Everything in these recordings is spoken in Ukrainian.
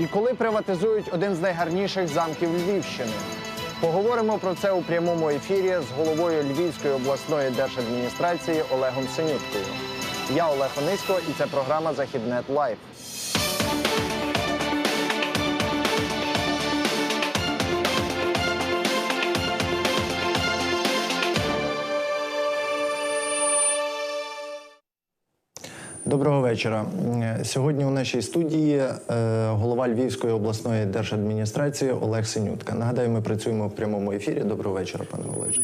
І коли приватизують один з найгарніших замків Львівщини? Поговоримо про це у прямому ефірі з головою Львівської обласної держадміністрації Олегом Синюткою. Я Олег Онисько, і це програма Західнет Лайф. Доброго вечора. Е, Сьогодні у нашій студії е, голова Львівської обласної держадміністрації Олег Синютка. Нагадаю, ми працюємо в прямому ефірі. Доброго вечора, пане Олеже.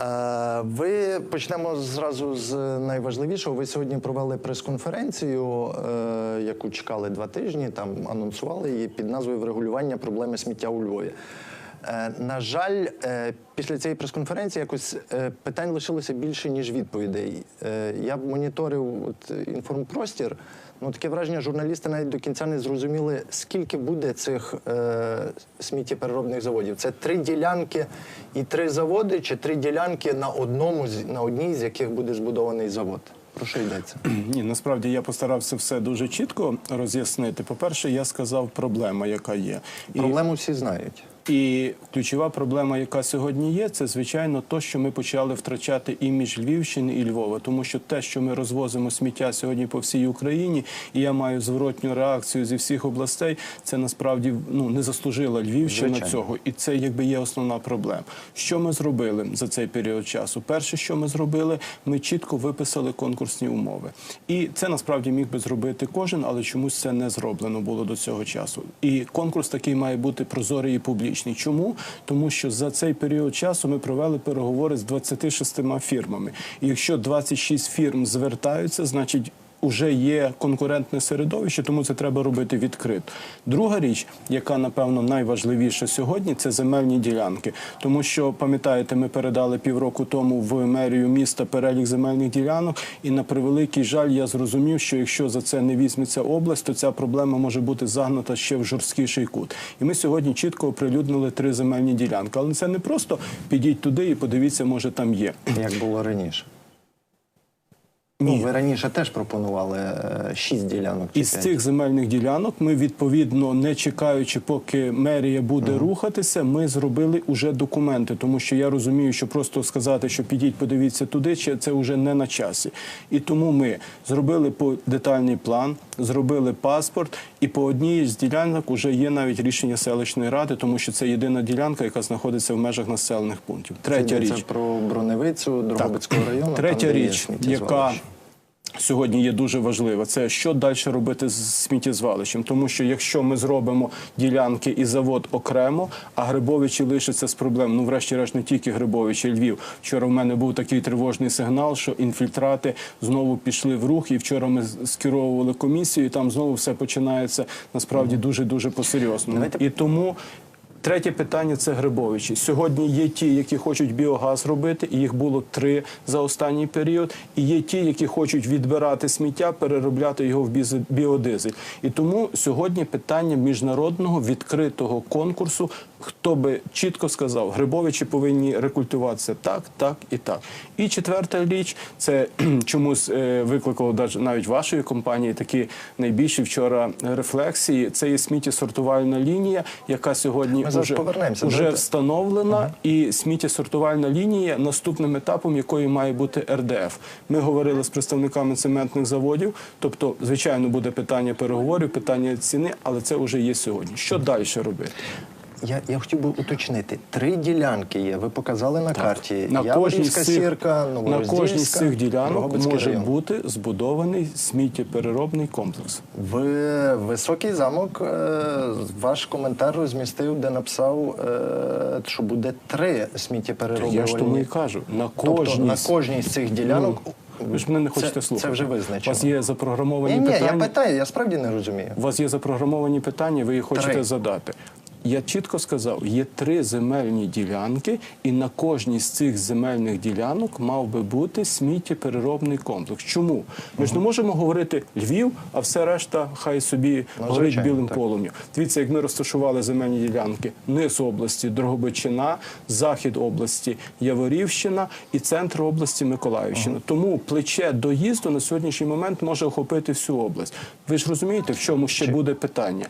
Е, Ви почнемо зразу з найважливішого. Ви сьогодні провели прес-конференцію, яку чекали два тижні. Там анонсували її під назвою Врегулювання проблеми сміття у Львові. Е, На жаль, е, після цієї прес-конференції якось е, питань лишилося більше, ніж відповідей. Я б моніторив от, інформпростір. Ну, таке враження, журналісти навіть до кінця не зрозуміли, скільки буде цих е, сміттєпереробних заводів. Це три ділянки і три заводи, чи три ділянки на одному на одній з яких буде збудований завод. Про що йдеться? Ні, насправді я постарався все дуже чітко роз'яснити. По-перше, я сказав проблема, яка є. Проблему всі знають. І ключова проблема, яка сьогодні є, це звичайно то, що ми почали втрачати імідж Львівщини і Львова, тому що те, що ми розвозимо сміття сьогодні по всій Україні, і я маю зворотню реакцію зі всіх областей, це насправді ну не заслужила Львівщина Звичайно. цього, і це якби є основна проблема. Що ми зробили за цей період часу? Перше, що ми зробили, ми чітко виписали конкурсні умови, і це насправді міг би зробити кожен, але чомусь це не зроблено було до цього часу. І конкурс такий має бути прозорий і публічний. Чому? Тому що за цей період часу ми провели переговори з 26 фірмами. І якщо 26 фірм звертаються, значить. Уже є конкурентне середовище, тому це треба робити відкрито. Друга річ, яка напевно найважливіша сьогодні, це земельні ділянки. Тому що пам'ятаєте, ми передали півроку тому в мерію міста перелік земельних ділянок, і на превеликий жаль, я зрозумів, що якщо за це не візьметься область, то ця проблема може бути загнута ще в жорсткіший кут. І ми сьогодні чітко оприлюднили три земельні ділянки. Але це не просто підіть туди і подивіться, може там є. Як було раніше. Ні. Ну, ви раніше теж пропонували е, шість ділянок. чи Із цих земельних ділянок ми відповідно, не чекаючи, поки мерія буде рухатися, ми зробили уже документи, тому що я розумію, що просто сказати, що підіть, подивіться туди, це вже не на часі. І тому ми зробили по детальний план, зробили паспорт, і по одній з ділянок вже є навіть рішення селищної ради, тому що це єдина ділянка, яка знаходиться в межах населених пунктів. Третя йдеться річ. про Броневицю Дрогобицького району. Третя там, річ, яка. Сьогодні є дуже важлива, це що далі робити з сміттєзвалищем. Тому що якщо ми зробимо ділянки і завод окремо, а Грибовичі лишаться з проблем. Ну, врешті-решт, не тільки Грибовичі, Львів. Вчора в мене був такий тривожний сигнал, що інфільтрати знову пішли в рух. І вчора ми скеровували комісію, і там знову все починається насправді дуже дуже по-серйозному. І тому. Третє питання це Грибовичі. Сьогодні є ті, які хочуть біогаз робити, і їх було три за останній період. І є ті, які хочуть відбирати сміття, переробляти його в біодизель. І тому сьогодні питання міжнародного відкритого конкурсу. Хто би чітко сказав, Грибовичі повинні рекультивуватися так, так і так. І четверта річ це чомусь е, викликало навіть вашої компанії такі найбільші вчора рефлексії. Це є сміттєсортувальна лінія, яка сьогодні Ми зараз повернемося. Вже встановлена, і сміттєсортувальна лінія наступним етапом якої має бути РДФ. Ми говорили з представниками цементних заводів. Тобто, звичайно, буде питання переговорів, питання ціни, але це вже є сьогодні. Що далі робити? Я, я хотів би уточнити. Три ділянки є. Ви показали на карті. На кожній, з цих, сірка, на кожній з цих ділянок може район. бути збудований сміттєпереробний комплекс. В високий замок е, ваш коментар розмістив, де написав, е, що буде три сміттєпереробні. Я ж тому і кажу, на Тобто кожній на з- кожній з цих ділянок. Ви ж мене не хочете це, слухати. Це вже У вас є запрограмовані Ні, ні, я питаю, я справді не розумію. У вас є запрограмовані питання, ви їх хочете Три. задати. Я чітко сказав, є три земельні ділянки, і на кожній з цих земельних ділянок мав би бути сміттєпереробний комплекс. Чому? Ми ж не можемо говорити Львів, а все решта хай собі Ну, горить білим так. полум'ю. Дивіться, як ми розташували земельні ділянки: низ області, Дрогобичина, захід області, Яворівщина і центр області Миколаївщина. Тому плече доїзду на сьогоднішній момент може охопити всю область. Ви ж розумієте, в чому ще буде питання?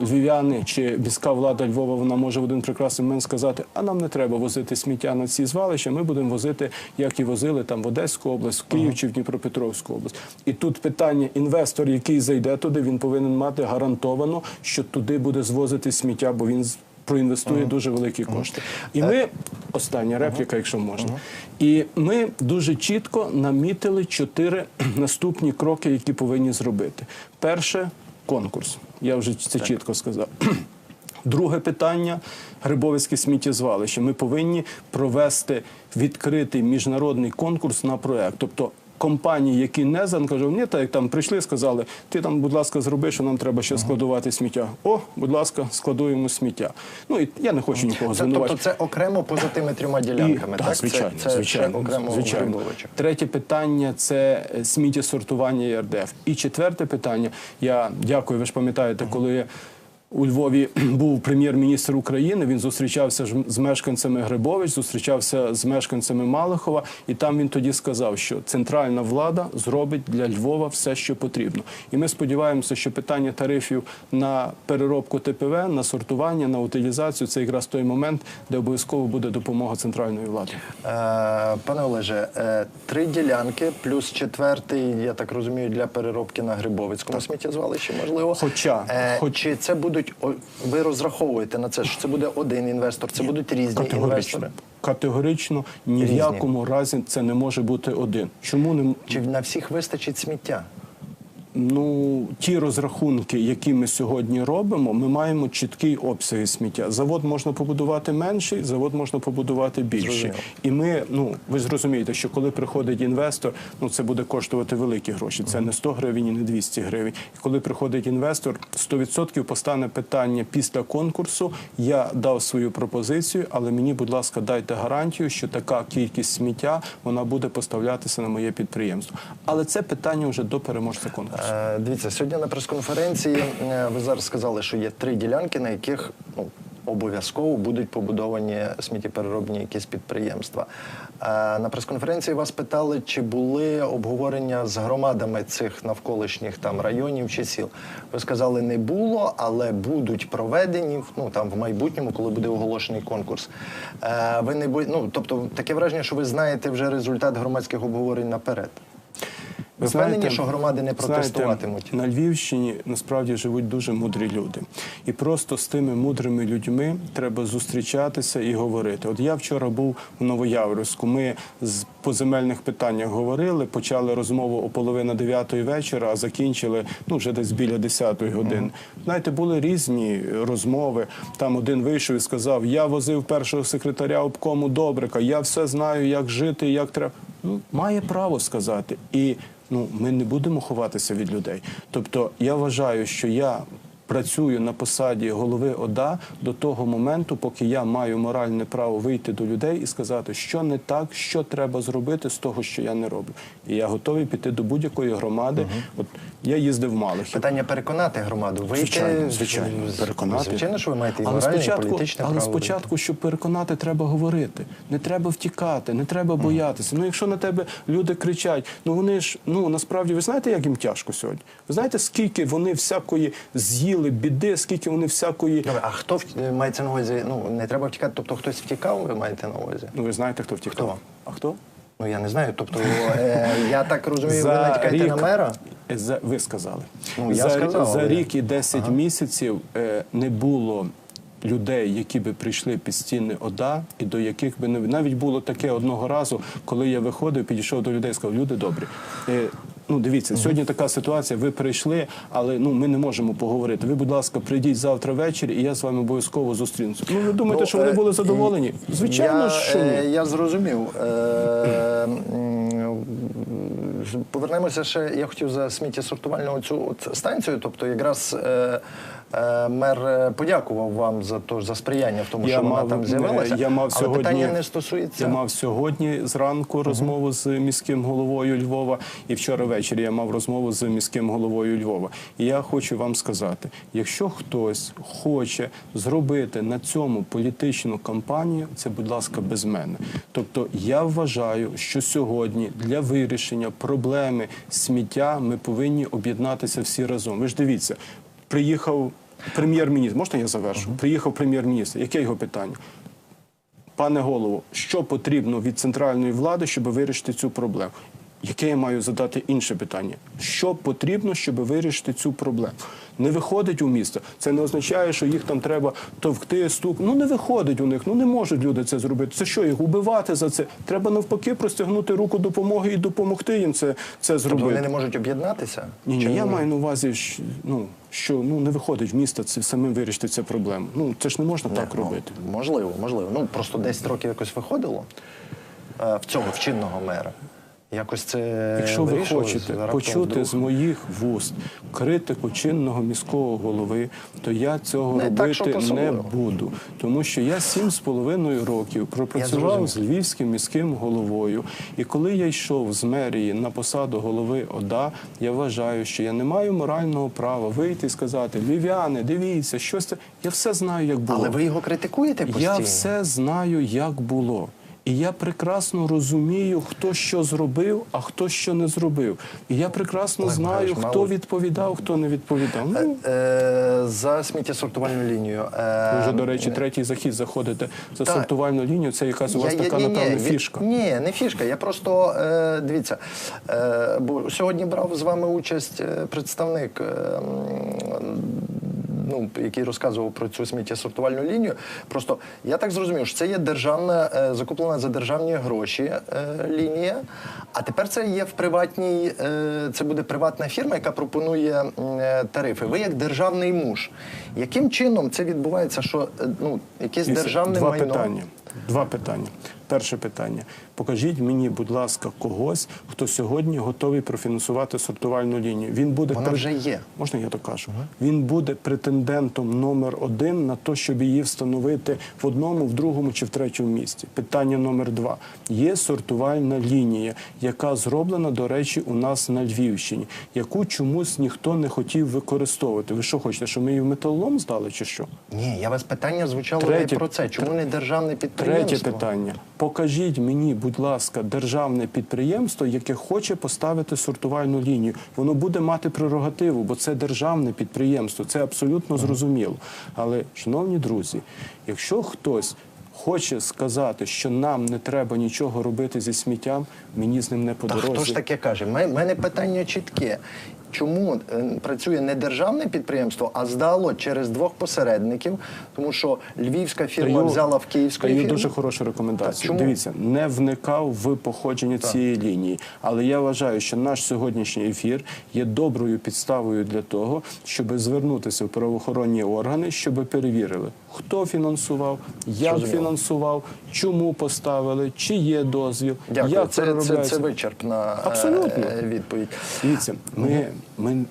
Е, Львів'яни чи міська влада Львова вона може в один прекрасний момент сказати: а нам не треба возити сміття на ці звалища. Ми будемо возити, як і возили там в Одеську область, в Київ чи в Дніпропетровську область. І тут питання: інвестор, який зайде туди, він повинен мати гарантовано, що туди буде звозити сміття, бо він проінвестує дуже великі кошти. І ми остання репліка, якщо можна. І ми дуже чітко намітили чотири наступні кроки, які повинні зробити. Перше конкурс. Я вже це чітко сказав. Друге питання Грибовицьке сміттєзвалище. Ми повинні провести відкритий міжнародний конкурс на проект. Тобто компанії, які не заангажовані, так як там прийшли, сказали, ти там, будь ласка, зроби, що нам треба ще складувати сміття. О, будь ласка, складуємо сміття. Ну і я не хочу нікого Це, тобто це окремо поза тими трьома ділянками, І- так? звичайно, це, це звичайно, окремо звичайно. Третє питання це е, сміттєсортування РДФ. І четверте питання. Я дякую. Ви ж пам'ятаєте, коли. У Львові був прем'єр-міністр України. Він зустрічався з мешканцями Грибович, зустрічався з мешканцями Малихова, і там він тоді сказав, що центральна влада зробить для Львова все, що потрібно. І ми сподіваємося, що питання тарифів на переробку ТПВ, на сортування, на утилізацію це якраз той момент, де обов'язково буде допомога центральної влади. Е, Пане Олеже, е, три ділянки плюс четвертий, я так розумію, для переробки на Грибовицькому сміттєзвалищі, можливо. Хоча- Е, хоч- чи це будуть ви розраховуєте на це, що це буде один інвестор, це будуть різні Категорично. інвестори? Категорично ні в якому разі це не може бути один. Чому не Чи на всіх вистачить сміття? Ну ті розрахунки, які ми сьогодні робимо, ми маємо чіткий обсяги сміття. Завод можна побудувати менший, завод можна побудувати більший. І ми, ну ви зрозумієте, що коли приходить інвестор, ну це буде коштувати великі гроші. Це не 100 гривень і не 200 гривень. І коли приходить інвестор, 100% постане питання після конкурсу. Я дав свою пропозицію, але мені, будь ласка, дайте гарантію, що така кількість сміття вона буде поставлятися на моє підприємство. Але це питання вже до переможця конкурсу. Е, Дивіться, сьогодні на прес-конференції е, ви зараз сказали, що є три ділянки, на яких ну, обов'язково будуть побудовані сміттєпереробні якісь підприємства. Е, На прес-конференції вас питали, чи були обговорення з громадами цих навколишніх там районів чи сіл. Ви сказали, не було, але будуть проведені ну там в майбутньому, коли буде оголошений конкурс. Ви не бо... ну, тобто таке враження, що ви знаєте вже результат громадських обговорень наперед. Ви впевнені, що громади не протестуватимуть? Знаєте, на Львівщині насправді живуть дуже мудрі люди, і просто з тими мудрими людьми треба зустрічатися і говорити. От я вчора був у Новояврівську. Ми з по земельних питаннях говорили, почали розмову о половина дев'ятої вечора, а закінчили ну вже десь біля десятої години. Знаєте, були різні розмови. Там один вийшов і сказав: Я возив першого секретаря обкому Добрика, я все знаю, як жити, як треба. Ну, має право сказати. І ну, ми не будемо ховатися від людей. Тобто, я вважаю, що я працюю на посаді голови ОДА до того моменту, поки я маю моральне право вийти до людей і сказати, що не так, що треба зробити з того, що я не роблю. І я готовий піти до будь-якої громади. От я їздив в Малихів. Питання переконати громаду. Вийти, Звичайно, звичайно, переконати. Звичайно, що ви маєте і але моральне, і спочатку, політичне але право. спочатку, щоб переконати, треба говорити. Не треба втікати, не треба боятися. Ну, якщо на тебе люди кричать, ну вони ж ну насправді ви знаєте, як їм тяжко сьогодні? Ви знаєте, скільки вони всякої з'їли біди, скільки вони всякої. Добре, а хто мається на увазі? Ну не треба втікати, тобто хтось втікав, ви маєте на увазі? Ну ви знаєте, хто втікав? Хто? А хто? Ну я не знаю. Тобто е, я так розумію, ви натякаєте на мера. Е, За, ви сказали. Ну, я за, сказав, за але- рік і 10 місяців е, не було людей, які би прийшли під стіни ОДА, і до яких би не навіть було таке одного разу, коли я виходив, підійшов до людей і сказав, люди добрі. Е, Ну, дивіться, сьогодні така ситуація. Ви прийшли, але ну ми не можемо поговорити. Ви, будь ласка, прийдіть завтра ввечері, і я з вами обов'язково зустрінуся. Ну, ви думаєте, Ну, що вони е, були задоволені? Звичайно, я, що е, ні. я зрозумів. Е, Повернемося ще. Я хотів за сміттєсортувальну цю от станцію. Тобто, якраз е, е, мер е, подякував вам за то за сприяння в тому, що вона там з'явилася. я мав але сьогодні, питання не стосується. Я мав сьогодні зранку розмову з міським головою Львова, і вчора ввечері я мав розмову з міським головою Львова. І я хочу вам сказати: якщо хтось хоче зробити на цьому політичну кампанію, це, будь ласка, без мене. Тобто я вважаю, що сьогодні для вирішення проблеми сміття ми повинні об'єднатися всі разом. Ви ж дивіться, приїхав прем'єр-міністр. Можна я завершу? Приїхав прем'єр-міністр. Яке його питання? Пане голово, що потрібно від центральної влади, щоб вирішити цю проблему? Яке я маю задати інше питання? Що потрібно, щоб вирішити цю проблему? Не виходить у місто. Це не означає, що їх там треба товкти, стук. Ну не виходить у них. Ну не можуть люди це зробити. Це що їх убивати за це? Треба навпаки простягнути руку допомоги і допомогти їм це, це Тобто зробити. вони не можуть об'єднатися? Ні, ні, я маю на увазі, що, ну, що ну не виходить в місто це самим вирішити цю проблему. Ну це ж не можна так Ну, робити. Можливо, можливо. Ну просто 10 років якось виходило е, в цього в чинного мера. Якось це Якщо ви хочете раптом почути вдруг. з моїх вуст критику чинного міського голови, то я цього Не робити щоб не буду. Тому що я сім з половиною років пропрацював з львівським міським головою. І коли я йшов з мерії на посаду голови ОДА, я вважаю, що я не маю морального права вийти і сказати: Львів'яни, дивіться, щось це. Я все знаю, як було. Але ви його критикуєте постійно? Я все знаю, як було. І я прекрасно розумію, хто що зробив, а хто що не зробив. І я прекрасно Олег знаю, Михайлович, хто мало- відповідав, хто не відповідав. Ну, Е, за сміттєсортувальну лінію. Е, ви вже, до речі, третій захід заходите за Так. сортувальну лінію. Це якась у вас Я- я- така, ні, напевно, ні, фішка. Ні, не фішка. Я просто е, дивіться, е, бо сьогодні брав з вами участь е, представник. Е, м, Ну, який розказував про цю сміттєсортувальну лінію. Просто я так зрозумів, що це є державна, е, закуплена за державні гроші е, лінія. А тепер це є в приватній, е, це буде приватна фірма, яка пропонує е, тарифи. Ви як державний муж. Яким чином це відбувається? Що е, ну, якесь державне Два майно? питання. Два питання. Перше питання. Покажіть мені, будь ласка, когось, хто сьогодні готовий профінансувати сортувальну лінію. Він буде Вона вже є. Можна я докажу? Він буде претендентом номер один на те, щоб її встановити в одному, в другому чи в третьому місці. Питання номер два. Є сортувальна лінія, яка зроблена, до речі, у нас на Львівщині, яку чомусь ніхто не хотів використовувати. Ви що хочете, щоб ми її в металолом здали, чи що? Ні, я вас питання звучало Третє- не про це. Чому не державне підприємство? Третє питання. Покажіть мені, будь ласка, державне підприємство, яке хоче поставити сортувальну лінію. Воно буде мати прерогативу, бо це державне підприємство. Це абсолютно зрозуміло. Але, шановні друзі, якщо хтось хоче сказати, що нам не треба нічого робити зі сміттям, мені з ним не по Та хто ж таке каже? У мене питання чітке. Чому е, працює не державне підприємство, а здало через двох посередників, тому що львівська фірма Даю- взяла в київської даю фірми. дуже хорошу рекомендацію. Так? Дивіться, не вникав в походження цієї лінії, але я вважаю, що наш сьогоднішній ефір є доброю підставою для того, щоб звернутися в правоохоронні органи, щоб перевірили, хто фінансував, як Зрозуміло. фінансував, чому поставили, чи є дозвіл, Дякую. як це, це, це вичерпна е, Абсолютно. відповідь. Дивіться, ми, ми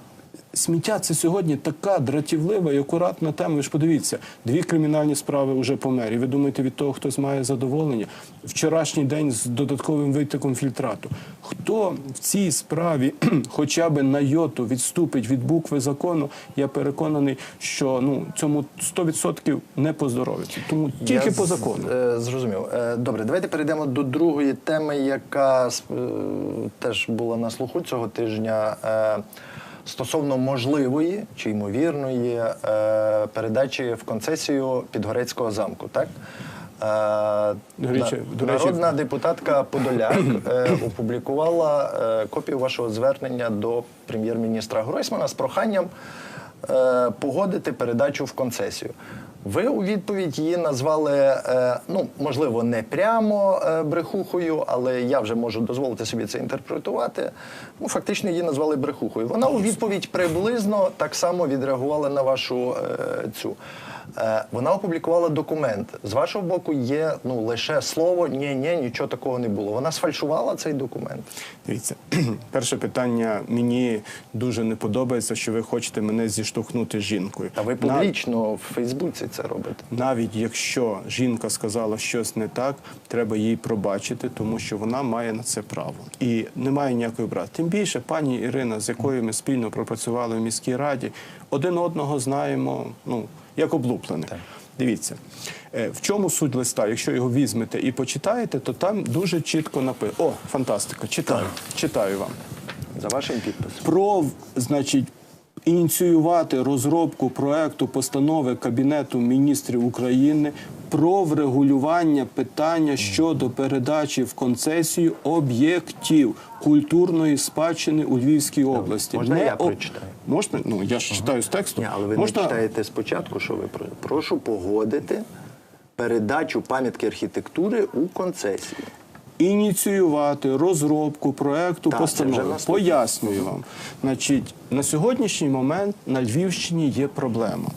сміття це сьогодні така дратівлива і акуратна тема. Ви ж подивіться, дві кримінальні справи вже по мері. Ви думаєте, від того хтось має задоволення? Вчорашній день з додатковим витоком фільтрату. Хто в цій справі хоча б на йоту відступить від букви закону, я переконаний, що ну цьому 100% не поздоровиться. Тому тільки Я по закону. е, Зрозумів. Е, Добре, давайте перейдемо до другої теми, яка е, теж була на слуху цього тижня. Стосовно можливої чи ймовірної е, передачі в концесію Підгорецького замку, так? Е, До речі- Народна депутатка Подоляк е, опублікувала е, копію вашого звернення до прем'єр-міністра Гройсмана з проханням погодити передачу в концесію. Ви у відповідь її назвали, е, ну можливо, не прямо е, брехухою, але я вже можу дозволити собі це інтерпретувати. Ну, фактично її назвали брехухою. Вона у відповідь приблизно так само відреагувала на вашу е, цю. Е, Вона опублікувала документ. З вашого боку є ну лише слово ні, ні, нічого такого не було. Вона сфальшувала цей документ. Дивіться, перше питання мені дуже не подобається, що ви хочете мене зіштовхнути з жінкою. Та ви публічно в Фейсбуці це робите. Навіть якщо жінка сказала щось не так, треба їй пробачити, тому що вона має на це право і немає ніякої брати. Тим більше, пані Ірина, з якою ми спільно пропрацювали в міській раді, один одного знаємо, ну як облуплених. Дивіться, е, в чому суть листа? Якщо його візьмете і почитаєте, то там дуже чітко написано. О, фантастика! Читаю, читаю вам За вашим підписом. про значить. Ініціювати розробку проекту постанови Кабінету міністрів України про врегулювання питання щодо передачі в концесію об'єктів культурної спадщини у Львівській області. можна я о- прочитаю? Можна? Ну я ж читаю з тексту. Ні, але ви можна... не читаєте спочатку, що ви про прошу погодити передачу пам'ятки архітектури у концесію. ініціювати розробку проекту Так, постанови. Пояснюю вам. Значить, на сьогоднішній момент на Львівщині є проблема.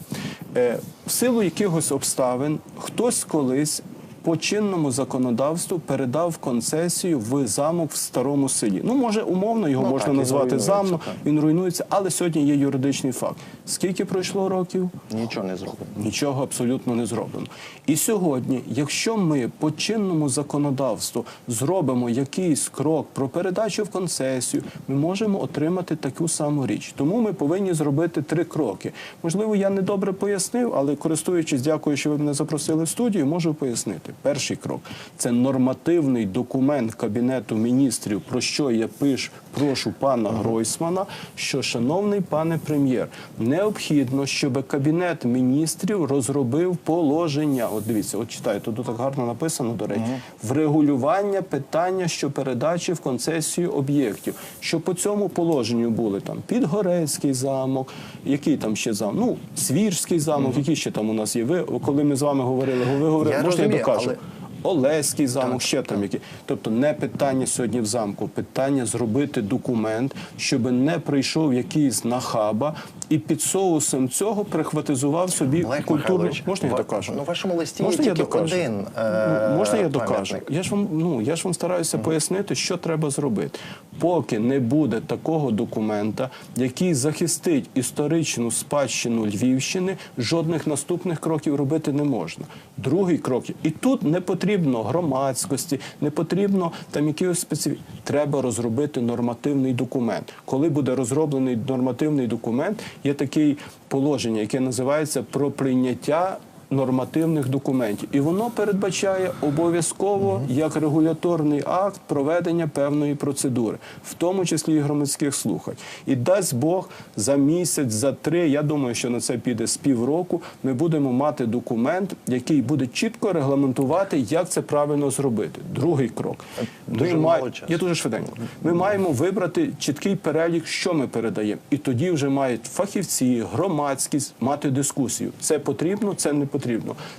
Е, в силу якихось обставин хтось колись. По чинному законодавству передав концесію в замок в старому селі. Ну, може, умовно його Ну, можна так, назвати замок, він руйнується, але сьогодні є юридичний факт. Скільки пройшло років? Нічого не зроблено. Нічого абсолютно не зроблено. І сьогодні, якщо ми по чинному законодавству зробимо якийсь крок про передачу в концесію, ми можемо отримати таку саму річ. Тому ми повинні зробити три кроки. Можливо, я не добре пояснив, але користуючись, дякую, що ви мене запросили в студію, можу пояснити. Перший крок це нормативний документ Кабінету міністрів, про що я пишу, прошу пана Гройсмана, що, шановний пане прем'єр, необхідно, щоб Кабінет міністрів розробив положення. От дивіться, от читаю, тут так гарно написано, до речі, врегулювання питання, що передачі в концесію об'єктів. Що по цьому положенню були там Підгорецький замок, який там ще замок, ну, Свірський замок, які ще там у нас є. Ви, коли ми з вами говорили, ви говорили, Я можна я розумію, докажу? але- Олеський замок, ще там які. Тобто не питання сьогодні в замку, питання зробити документ, щоб не прийшов якийсь нахаба і під соусом цього прихватизував собі Олег культурну. Михайлович, Можна я докажу? ну, в вашому листі Можна є я тільки докажу? один, е, Ну, Можна я докажу? Я ж вам ну я ж вам стараюся пояснити, що треба зробити. Поки не буде такого документа, який захистить історичну спадщину Львівщини, жодних наступних кроків робити не можна. Другий крок і тут не потрібно громадськості, не потрібно там якихось специфі. Треба розробити нормативний документ. Коли буде розроблений нормативний документ, є таке положення, яке називається про прийняття нормативних документів, і воно передбачає обов'язково як регуляторний акт проведення певної процедури, в тому числі і громадських слухань. І дасть Бог за місяць, за три. Я думаю, що на це піде з півроку. Ми будемо мати документ, який буде чітко регламентувати, як це правильно зробити. Другий крок. Дуже Ми часу. Я дуже швиденько. Ми маємо вибрати чіткий перелік, що ми передаємо, і тоді вже мають фахівці, громадськість мати дискусію. Це потрібно, це не потрібно.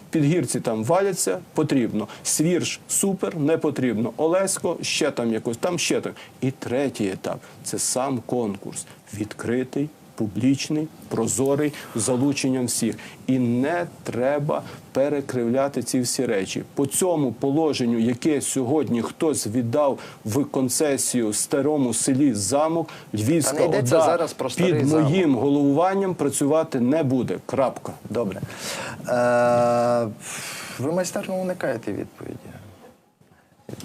Підгірці там валяться, потрібно. Свірш супер, не потрібно. Олесько ще там якось, там ще там. І третій етап це сам конкурс, відкритий. Публічний, прозорий, з залученням всіх, і не треба перекривляти ці всі речі. По цьому положенню, яке сьогодні хтось віддав в концесію старому селі замок, Львівська ОДА зараз про під замок. моїм головуванням працювати не буде. Крапка. Добре. Е, ви майстерно уникаєте відповіді.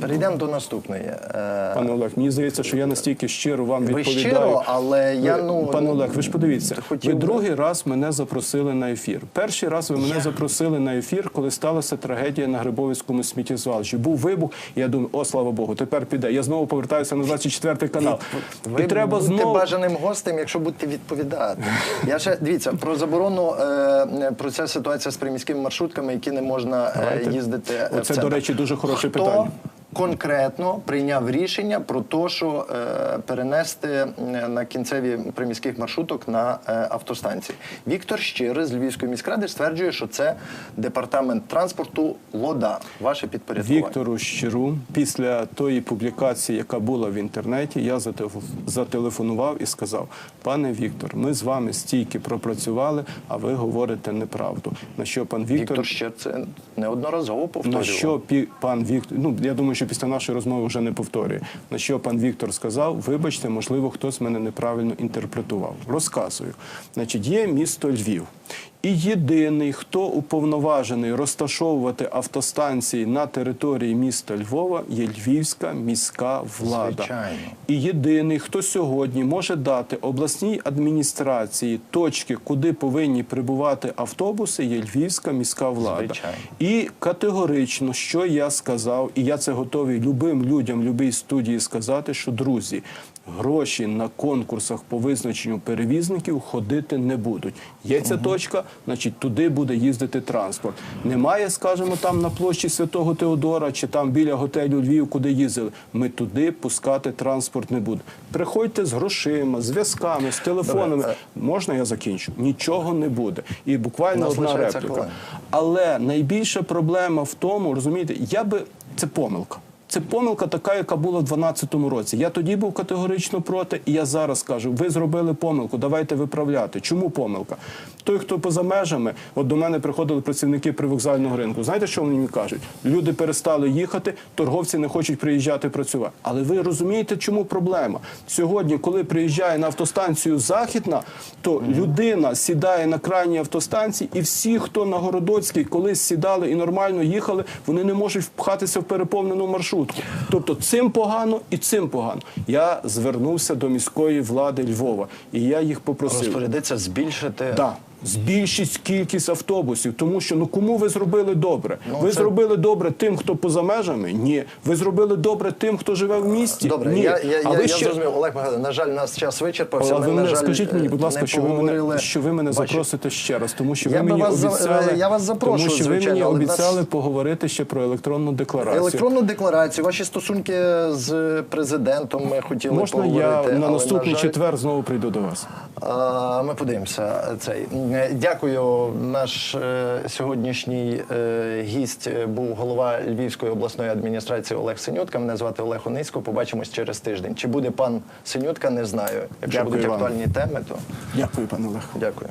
Перейдемо до наступної. Е, Пане Олег, мені здається, що я настільки щиро вам Ви відповідаю. щиро, але я, ну, пане Олег, ви ж подивіться, хотів ви другий раз мене запросили на ефір. Перший раз ви мене Я- запросили на ефір, коли сталася трагедія на Грибовицькому сміттєзвалищі. Був вибух, і я думаю, о, слава Богу, тепер піде. Я знову повертаюся на 24 канал. Ви і треба будете знову. бажаним гостем, якщо будете відповідати. Я ще дивіться про заборону е, про ця ситуація з приміськими маршрутками, які не можна е, Давайте. їздити. в Оце, до речі, дуже хороше Хто питання. Конкретно прийняв рішення про те, що е, перенести на кінцеві приміських маршруток на е, автостанції. Віктор Щири з Львівської міськради стверджує, що це департамент транспорту Лода, ваше підпорядкування. Віктору Щиру після тої публікації, яка була в інтернеті, я зателеф- зателефонував і сказав: пане Віктор, ми з вами стільки пропрацювали, а ви говорите неправду. На що пан Віктор, Віктор Щир це неодноразово на що пі- пан Віктор, ну я думаю, що після нашої розмови вже не повторює. На що пан Віктор сказав: вибачте, можливо, хтось мене неправильно інтерпретував. Розказую. Значить, є місто Львів. І єдиний, хто уповноважений розташовувати автостанції на території міста Львова, є Львівська міська влада. Звичайно. І єдиний, хто сьогодні може дати обласній адміністрації точки, куди повинні прибувати автобуси, є Львівська міська влада. Звичайно. І категорично, що я сказав, і я це готовий любим людям, любій студії сказати, що друзі, гроші на конкурсах по визначенню перевізників ходити не будуть. Є ця точка, значить туди буде їздити транспорт. Немає, скажімо, там на площі Святого Теодора чи там біля готелю Львів, куди їздили. Ми туди пускати транспорт не будемо. Приходьте з грошима, зв'язками, з телефонами. Добре, Можна я закінчу? Нічого не буде. І буквально одна репліка. Але найбільша проблема в тому, розумієте, я би це помилка. Це помилка така, яка була в 2012 році. Я тоді був категорично проти, і я зараз кажу: ви зробили помилку, давайте виправляти. Чому помилка? Той, хто поза межами, от до мене приходили працівники привокзального ринку. Знаєте, що вони мені кажуть? Люди перестали їхати, торговці не хочуть приїжджати працювати. Але ви розумієте, чому проблема? Сьогодні, коли приїжджає на автостанцію Західна, то людина сідає на крайній автостанції, і всі, хто на Городоцькій колись сідали і нормально їхали, вони не можуть впхатися в переповнену маршрутку. Тобто цим погано і цим погано. Я звернувся до міської влади Львова, і я їх попросив. Розпорядиться збільшити Да. Збільшіть кількість автобусів, тому що ну кому ви зробили добре? Ну, ви це- зробили добре тим, хто поза межами? Ні. Ви зробили добре тим, хто живе в місті? Добре, Ні. я, я, а я, я ще... зрозумів, Олег Михайлович, на жаль, нас час вичерпався. Але ви на мене жаль, скажіть мені, будь ласка, що ви мене що ви мене запросите ще раз, тому що Я ви мені вас обіцяли, я вас запрошую, тому що ви звичайно, мені в нас- поговорити ще про електронну декларацію. Електронну декларацію, ваші стосунки з президентом ми хотіли Можна поговорити. я на наступний жаль, четвер знову прийду до вас? А, Ми подивимося цей. Е, Дякую. Наш е, сьогоднішній е, гість був голова Львівської обласної адміністрації Олег Синютка. Мене звати Олег Онисько. Побачимось через тиждень. Чи буде пан Синютка, не знаю. Якщо Дякую будуть вам. актуальні теми, то Дякую, пане Олег. дякую.